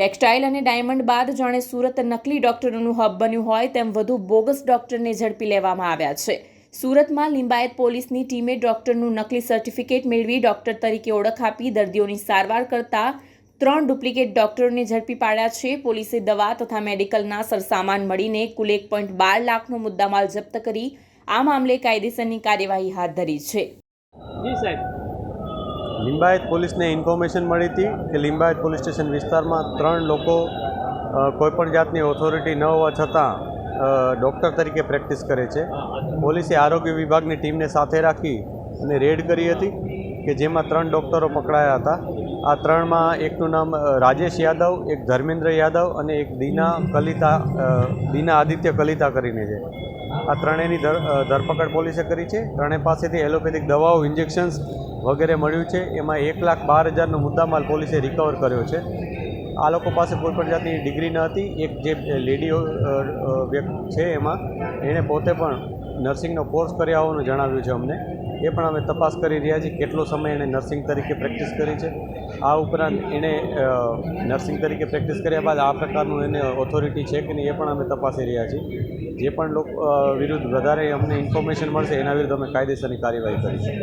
Textile અને diamond બાદ જાણે સુરત નકલી ડોક્ટરોનું હબ બન્યું હોય તેમ વધુ બોગસ ડોક્ટરને ઝડપી લેવામાં આવ્યા છે. સુરતમાં લિંબાયત પોલીસની ટીમે ડોક્ટરનું નકલી સર્ટિફિકેટ મેળવી ડોક્ટર તરીકે ઓળખ આપી દર્દીઓની સારવાર કરતા ત્રણ ડુપ્લિકેટ ડોક્ટરોને ઝડપી પાડ્યા છે. પોલીસે દવા તથા મેડિકલના સરસામાન મળીને કુલ એક પોઈન્ટ બાર લાખનો મુદ્દામાલ જપ્ત કરી આ મામલે કાયદેસરની કાર્યવાહી હાથ ધરી છે. લિંબાયત પોલીસને ઇન્ફોર્મેશન મળી હતી કે લિંબાયત પોલીસ સ્ટેશન વિસ્તારમાં ત્રણ લોકો કોઈપણ જાતની ઓથોરિટી ન હોવા છતાં ડૉક્ટર તરીકે પ્રેક્ટિસ કરે છે. પોલીસે આરોગ્ય વિભાગની ટીમને સાથે રાખી અને રેડ કરી હતી કે જેમાં ત્રણ ડૉક્ટરો પકડાયા હતા. આ ત્રણમાં એકનું નામ રાજેશ યાદવ, એક ધર્મેન્દ્ર યાદવ અને એક દીના કલિતા દીના આદિત્ય કલિતા કરીને છે. આ ત્રણેયની ધર ધરપકડ પોલીસે કરી છે. ત્રણેય પાસેથી એલોપેથિક દવાઓ ઇન્જેક્શન્સ વગેરે મળ્યું છે. એમાં એક લાખ બાર હજારનો મુદ્દામાલ પોલીસે રિકવર કર્યો છે. આ લોકો પાસે કોઈપણ જાતની ડિગ્રી ન હતી. એક જે લેડી વ્યક્તિ છે એમાં, એણે પોતે પણ નર્સિંગનો કોર્સ કર્યા હોવાનું જણાવ્યું છે અમને. એ પણ અમે તપાસ કરી રહ્યા છીએ કેટલો સમય એણે નર્સિંગ તરીકે પ્રેક્ટિસ કરી છે. આ ઉપરાંત એણે નર્સિંગ તરીકે પ્રેક્ટિસ કર્યા બાદ આ પ્રકારનું એને ઓથોરિટી છે કે નહીં એ પણ અમે તપાસી રહ્યા છીએ. જે પણ લોકો વિરુદ્ધ વધારે અમને ઇન્ફોર્મેશન મળશે એના વિરુદ્ધ અમે કાયદેસરની કાર્યવાહી કરીશું.